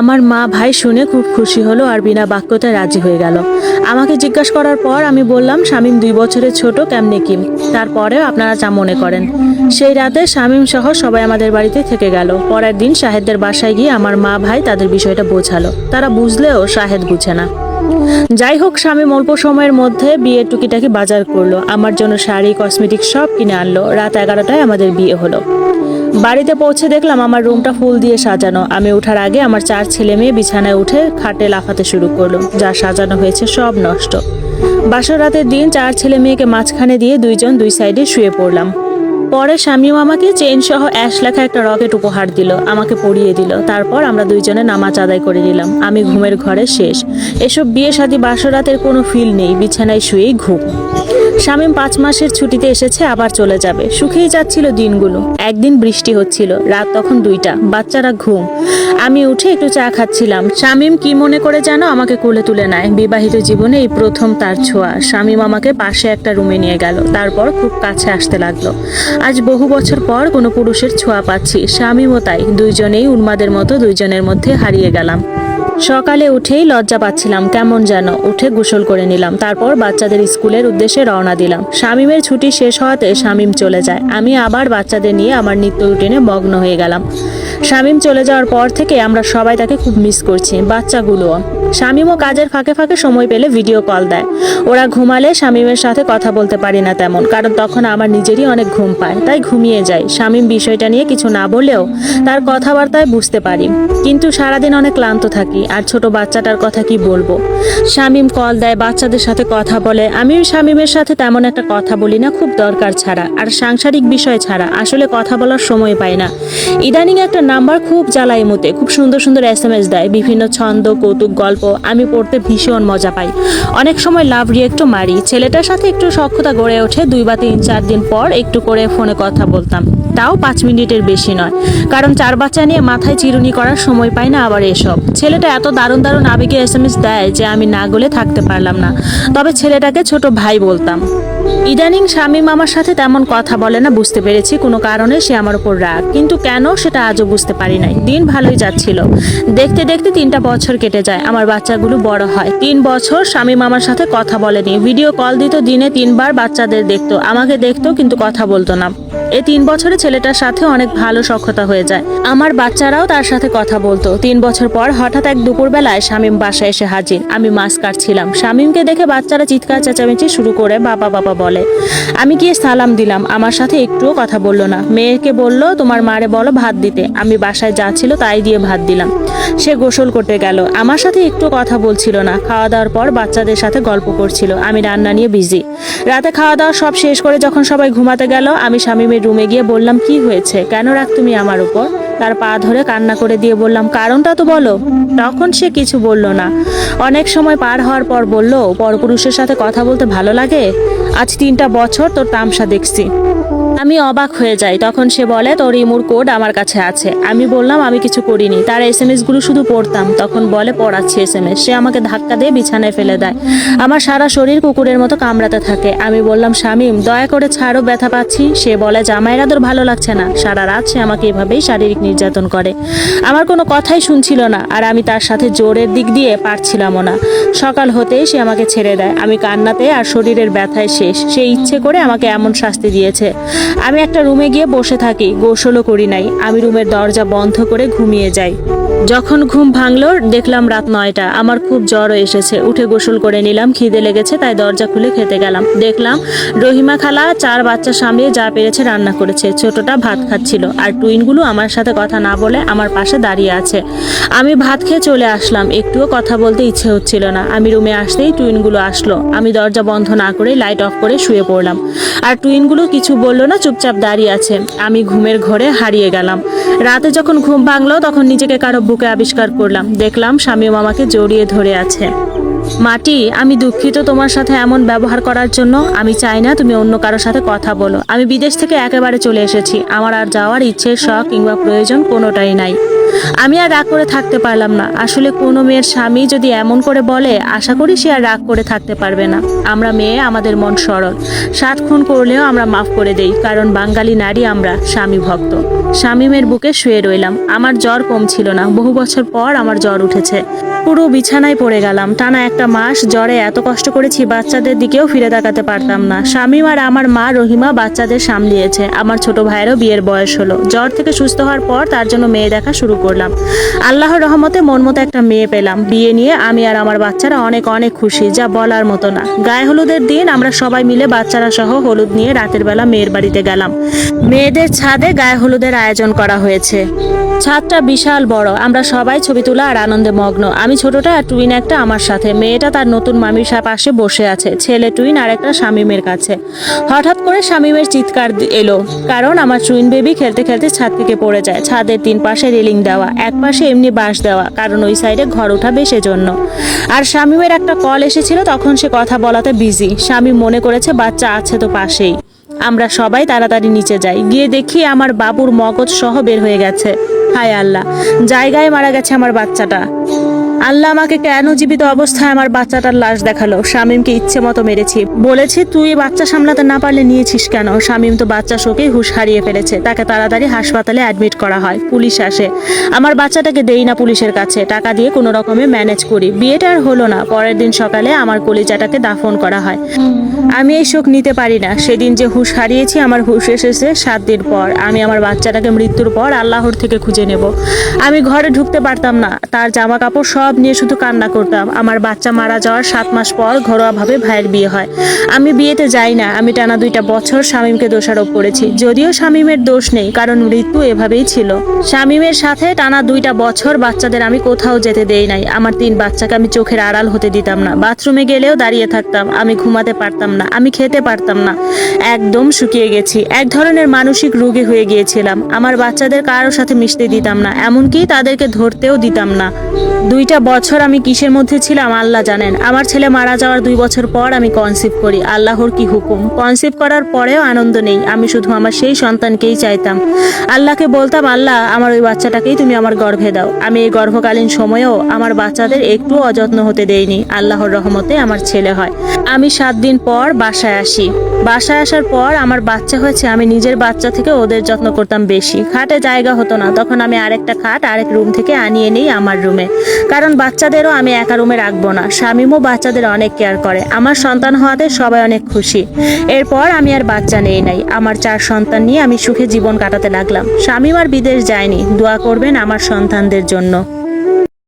আমার মা ভাই শুনে খুব খুশি হলো, আর বিনা বাক্যতে রাজি হয়ে গেল। আমাকে জিজ্ঞাসা করার পর আমি বললাম, শামীম দুই বছরের ছোট, কেমনে কিম তারপরেও আপনারা যা মনে করেন। সেই রাতে শামীম সহ সবাই আমাদের বাড়িতে থেকে গেল। পরের দিন শাহেদদের বাসায় গিয়ে আমার মা ভাই তাদের বিষয়টা বোঝালো। তারা বুঝলেও শাহেদ বুঝে না। যাই হোক স্বামী অল্প সময়ের মধ্যে বিয়ে টুকিটাকি বাজার করল। আমার জন্য শাড়ি কসমেটিক সব কিনে আনলো। রাত এগারোটায় আমাদের বিয়ে হলো। বাড়িতে পৌঁছে দেখলাম আমার রুমটা ফুল দিয়ে সাজানো। আমি ওঠার আগে আমার চার ছেলে মেয়ে বিছানায় উঠে খাটে লাফাতে শুরু করল। যা সাজানো হয়েছে সব নষ্ট। বাসর রাতের দিন চার ছেলে মেয়েকে মাঝখানে দিয়ে দুইজন দুই সাইডে শুয়ে পড়লাম। পরে স্বামীও আমাকে চেইন সহ অ্যাশ লেখা একটা রকেট উপহার দিল, আমাকে পরিয়ে দিল। তারপর আমরা দুইজনে নামাজ আদায় করে নিলাম। আমি ঘুমের ঘরে শেষ। এসব বিয়ে শাদী বাসরাতের কোনো ফিল নেই। বিছানায় শুয়েই ঘুম। শামীম পাঁচ মাসের ছুটিতে এসেছে, আবার চলে যাবে। সুখেই যাচ্ছিল দিনগুলো। একদিন বৃষ্টি হচ্ছিল, রাত তখন দুইটা, বাচ্চারা ঘুম। আমি উঠে একটু চা খাচ্ছিলাম। শামীম কি মনে করে যেন আমাকে কোলে তুলে নেয়? বিবাহিত জীবনে এই প্রথম তার ছোঁয়া। শামীম আমাকে পাশে একটা রুমে নিয়ে গেল। তারপর খুব কাছে আসতে লাগল। আজ বহু বছর পর কোনো পুরুষের ছোঁয়া পাচ্ছি। স্বামীও তাই। দুইজনেই উন্মাদের মতো দুইজনের মধ্যে হারিয়ে গেলাম। সকালে উঠেই লজ্জা পাচ্ছিলাম, কেমন যেন। উঠে গোসল করে নিলাম, তারপর বাচ্চাদের স্কুলের উদ্দেশ্যে রওনা দিলাম। শামীমের ছুটি শেষ হওয়াতে শামীম চলে যায়। আমি আবার বাচ্চাদের নিয়ে আমার নিত্য রুটিনে মগ্ন হয়ে গেলাম। শামীম চলে যাওয়ার পর থেকে আমরা সবাই তাকে খুব মিস করছি, বাচ্চাগুলোও। শামীমও কাজের ফাঁকে ফাঁকে সময় পেলে ভিডিও কল দেয়। ওরা ঘুমালে শামীমের সাথে কথা বলতে পারি না তেমন, কারণ তখন আমার নিজেরই অনেক ঘুম পায়, তাই ঘুমিয়ে যাই। শামীম বিষয়টা নিয়ে কিছু না বললেও তার কথাবার্তায় বুঝতে পারি। কিন্তু সারাদিন অনেক ক্লান্ত থাকি, আর ছোট বাচ্চাটার কথা কি বলব? শামীম কল দেয়, বাচ্চাদের সাথে কথা বলে। আমিও শামীমের সাথে তেমন একটা কথা বলি না, খুব দরকার ছাড়া। আর সাংসারিক বিষয় ছাড়া, আসলে কথা বলার সময় পাই না। ইদানিং একটা নাম্বার খুব জ্বালাই মতে খুব সুন্দর সুন্দর এস এম এস দেয়, বিভিন্ন ছন্দ, কৌতুক, গল্প। আমি পড়তে ভীষণ মজা পাই। অনেক সময় লাভ রিয়েক্টও মারি। ছেলেটার সাথে একটু সক্ষতা গড়ে ওঠে। দুই বা তিন, চার দিন পর একটু করে ফোনে কথা বলতাম। তাও পাঁচ মিনিটের বেশি নয়। কারণ চার বাচ্চা নিয়ে মাথায় চিরুনি করার সময় পাই না আবার এসব। ছেলেটা এত দারুণ দারুণ আবেগে এস এম এস দেয় যে আমি না গলে থাকতে পারলাম না। তবে ছেলেটাকে ছোট ভাই বলতাম। ইদানিং স্বামী মামার সাথে তেমন কথা বলে না বুঝতে পেরেছি, কোনো কারণে সে আমার উপর রাগ। কিন্তু কেন সেটা আজও বুঝতে পারি নাই। দিন ভালোই যাচ্ছিল। দেখতে দেখতে তিনটা বছর কেটে যায়। আমার বাচ্চাগুলো বড় হয়। তিন বছর স্বামী মামার সাথে কথা বলেনি। ভিডিও কল দিত, দিনে তিনবার বাচ্চাদের দেখতো। আমাকে দেখতো, কিন্তু কথা বলতো না। এই তিন বছরে ছেলেটার সাথে অনেক ভালো সক্ষতা হয়ে যায়। আমার বাচ্চারাও তার সাথে কথা বলতো। তিন বছর পর হঠাৎ এক দুপুরবেলায় শামীম বাসায় এসে হাজির। আমি মাছ কাটছিলাম। শামীমকে দেখে বাচ্চারা চিৎকার, চেঁচামেচি শুরু করে বাবা বাবা বলে, আমি গিয়ে সালাম দিলাম। আমার সাথে একটুও কথা বলল না। মেয়েকে বলল, তোমার মারে বলো ভাত দিতে। আমি বাসায় যা ছিল তাই দিয়ে ভাত দিলাম। সে গোসল করতে গেল। আমার সাথে একটু কথা বলছিল না। খাওয়া দাওয়ার পর বাচ্চাদের সাথে গল্প করছিল। আমি রান্না নিয়ে বিজি। রাতে খাওয়া দাওয়া সব শেষ করে যখন সবাই ঘুমাতে গেল, আমি শামীমের রুমে গিয়ে বললাম, কি হয়েছে? কেন রাখ তুমি আমার উপর? তার পা ধরে কান্না করে দিয়ে বললাম, কারণটা তো বলো। তখন সে কিছু বলল না। অনেক সময় পার হওয়ার পর বলল, পরপুরুষের সাথে কথা বলতে ভালো লাগে? আজ তিনটা বছর তোর তামসা দেখছি। আমি অবাক হয়ে যাই। তখন সে বলে, তোর ইমুর কোড আমার কাছে আছে। আমি বললাম, আমি কিছু করিনি। তার এস এমগুলো শুধু পড়তাম। তখন বলে, পড়াচ্ছি এস এম সে আমাকে ধাক্কা দিয়ে বিছানায় ফেলে দেয়। আমার সারা শরীর কুকুরের মতো কামড়াতে থাকে। আমি বললাম, শামিম, দয়া করে ছাড়ো, ব্যথা পাচ্ছি। সে বলে জামাইরা তোর ভালো লাগছে না। সারা রাত সে আমাকে এভাবেই শারীরিক নির্যাতন করে। আমার কোনো কথাই শুনছিল না, আর আমি তার সাথে জোরের দিক দিয়ে পারছিলামও না। সকাল হতেই সে আমাকে ছেড়ে দেয়। আমি কান্নাতে আর শরীরের ব্যথায় শেষ। সে ইচ্ছে করে আমাকে এমন শাস্তি দিয়েছে। আমি একটা রুমে গিয়ে বসে থাকি, গোসলও করি নাই। আমি রুমের দরজা বন্ধ করে ঘুমিয়ে যাই। যখন ঘুম ভাঙলো, দেখলাম রাত নয়টা। আমার খুব জ্বর এসেছে। উঠে গোসল করে নিলাম, খিদে লেগেছে, তাই দরজা খুলে খেতে গেলাম। দেখলাম রহিমা খালা, চার বাচ্চা সামলিয়ে যা পেরেছে রান্না করেছে। ছোটটা ভাত খাচ্ছিল, আর টুইনগুলো আমার সাথে কথা না বলে আমার পাশে দাঁড়িয়ে আছে। আমি ভাত খেয়ে চলে আসলাম। একটুও কথা বলতে ইচ্ছে হচ্ছিল না। আমি রুমে আসতেই টুইনগুলো আসলো। আমি দরজা বন্ধ না করে লাইট অফ করে শুয়ে পড়লাম। আর টুইনগুলো কিছু বলল না, চুপচাপ দাঁড়িয়ে আছে। আমি ঘুমের ঘরে হারিয়ে গেলাম। রাতে যখন ঘুম ভাঙলো, তখন নিজেকে কারও বুকে আবিষ্কার করলাম। দেখলাম স্বামী মামাকে জড়িয়ে ধরে আছে। মাটি, আমি দুঃখিত তোমার সাথে এমন ব্যবহার করার জন্য। আমি চাই না তুমি অন্য কারোর সাথে কথা বলো। আমি বিদেশ থেকে একেবারে চলে এসেছি। আমার আর যাওয়ার ইচ্ছে শখ কিংবা প্রয়োজন কোনোটাই নাই। আমি আর রাগ করে থাকতে পারলাম না। আসলে কোনো মেয়ের স্বামী যদি এমন করে বলে, আশা করি সে আর রাগ করে থাকতে পারবে না। আমরা মেয়ে, আমাদের মন সরল। সাত খুন করলেও আমরা মাফ করে দেই, কারণ বাঙালি নারী আমরা, স্বামী ভক্ত। স্বামীমের বুকে শুয়ে রইলাম। আমার জ্বর কম ছিল না। বহু বছর পর আমার জ্বর উঠেছে। পুরো বিছানায় পড়ে গেলাম। টানা একটা মাস জ্বরে এত কষ্ট করেছি, বাচ্চাদের দিকেও ফিরে তাকাতে পারতাম না। শামীম আর আমার মা রহিমা বাচ্চাদের সামলিয়েছে। আমার ছোট ভাইয়েরও বিয়ের বয়স হলো। জ্বর থেকে সুস্থ হওয়ার পর তার জন্য মেয়ে দেখা শুরু করলাম। আল্লাহর রহমতে মন মতো একটা মেয়ে পেলাম। বিয়ে নিয়ে আমি আর আমার বাচ্চারা অনেক অনেক খুশি, যা বলার মতো না। গায়ে হলুদের দিন আমরা সবাই মিলে বাচ্চারা সহ হলুদ নিয়ে রাতের বেলা মেয়ের বাড়িতে গেলাম। মেয়েদের ছাদে গায়ে হলুদের আয়োজন করা হয়েছে। ছাদটা বিশাল বড়। আমরা সবাই ছবি তোলা আর আনন্দে মগ্ন। আমি ছোটটা আর টুইন একটা আমার সাথে। মেয়েটা তার নতুন মামির পাশে বসে আছে। ছেলে টুইন আর একটা শামিমের কাছে। হঠাৎ করে শামিমের চিৎকার এলো। কারণ আমার টুইন বেবি খেলতে খেলতে ছাদ থেকে পড়ে যায়। ছাদের তিন পাশে রেলিং দেওয়া এক পাশে এমনি বাঁশ দেওয়া, কারণ ওই সাইডে ঘর উঠাবে সেজন্য আর শামিমের একটা কল এসেছিল, তখন সে কথা বলাতে বিজি স্বামী মনে করেছে, বাচ্চা আছে তো পাশেই। আমরা সবাই তাড়াতাড়ি নিচে যাই। গিয়ে দেখি আমার বাবুর মগজ সহ বের হয়ে গেছে। হায় আল্লাহ, জায়গায় মারা গেছে আমার বাচ্চাটা। আল্লাহ আমাকে কেন জীবিত অবস্থায় আমার বাচ্চাটার লাশ দেখাল? শামীমকে ইচ্ছে মতো মেরেছি। বলেছি, তুই বাচ্চা সামলাতে না পারলে নিয়েছিস কেন? শামীম তো বাচ্চা শোকেই হুঁশ হারিয়ে ফেলেছে। তাকে তাড়াতাড়ি হাসপাতালে অ্যাডমিট করা হয়। পুলিশ আসে। আমার বাচ্চাটাকে দেই না পুলিশের কাছে। টাকা দিয়ে কোনো রকমে ম্যানেজ করি। বিয়েটা আর হলো না। পরের দিন সকালে আমার কলিজাটাকে দাফন করা হয়। আমি এই শোক নিতে পারি না। সেদিন যে হুঁশ হারিয়েছি, আমার হুঁশ এসেছে সাত দিন পর। আমি আমার বাচ্চাটাকে মৃত্যুর পর আল্লাহর থেকে খুঁজে নেব। আমি ঘরে ঢুকতে পারতাম না। তার জামা কাপড় সব নিয়ে শুধু কান্না করতাম। আমার বাচ্চা মারা যাওয়ার সাত মাস পর ঘরোয়াভাবে ভাইয়ের বিয়ে হয়। আমি বিয়েতে যাই না, আমি টানা দুইটা বছর শামীমকে দোষারোপ করেছি। যদিও শামীমের দোষ নেই, কারণ মৃত্যু এভাবেই ছিল। শামীমের সাথে টানা দুইটা বছর বাচ্চাদের আমি কোথাও যেতে দেই নাই। আমার তিন বাচ্চাকে আমি চোখের আড়াল হতে দিতাম না। বাথরুমে গেলেও দাঁড়িয়ে থাকতাম। আমি ঘুমাতে পারতাম না, আমি খেতে পারতাম না। একদম শুকিয়ে গেছি। এক ধরনের মানসিক রোগে হয়ে গিয়েছিলাম। আমার বাচ্চাদের কারোর সাথে মিশতে দিতাম না, এমনকি তাদেরকে ধরতেও দিতাম না। দুইটা বছর আমি কিসের মধ্যে ছিলাম আল্লাহ জানেন। আমার ছেলে মারা যাওয়ার দুই বছর পর আমি কনসিভ করি। আল্লাহর কি হুকুম? কনসিভ করার পরেও আনন্দ নেই। আমি শুধু আমার সেই সন্তানকেই চাইতাম। আল্লাহকে বলতাম, আল্লাহ, আমার ওই বাচ্চাটাকেই তুমি আমার গর্ভে দাও। আমি এই গর্ভকালীন সময়েও আমার বাচ্চাদের একটু অযত্ন হতে দেইনি। আল্লাহর রহমতে আমার ছেলে হয়। আমি সাত দিন পর বাসায় আসি। বাসায় আসার পর আমার বাচ্চা হয়েছে, আমি নিজের বাচ্চা থেকে ওদের যত্ন করতাম বেশি। খাটে জায়গা হতো না, তখন আমি আরেকটা খাট, আরেক রুম থেকে আনিয়ে নিই আমার রুমে। কারণ বাচ্চাদেরও আমি একা রুমে রাখব না, স্বামীমও বাচ্চাদের অনেক কেয়ার করে। আমার সন্তান হওয়াতে সবাই অনেক খুশি। এরপর আমি আর বাচ্চা নেই নাই। আমার চার সন্তান নিয়ে আমি সুখে জীবন কাটাতে লাগলাম। স্বামীম আর বিদেশ যায়নি। দোয়া করবেন আমার সন্তানদের জন্য।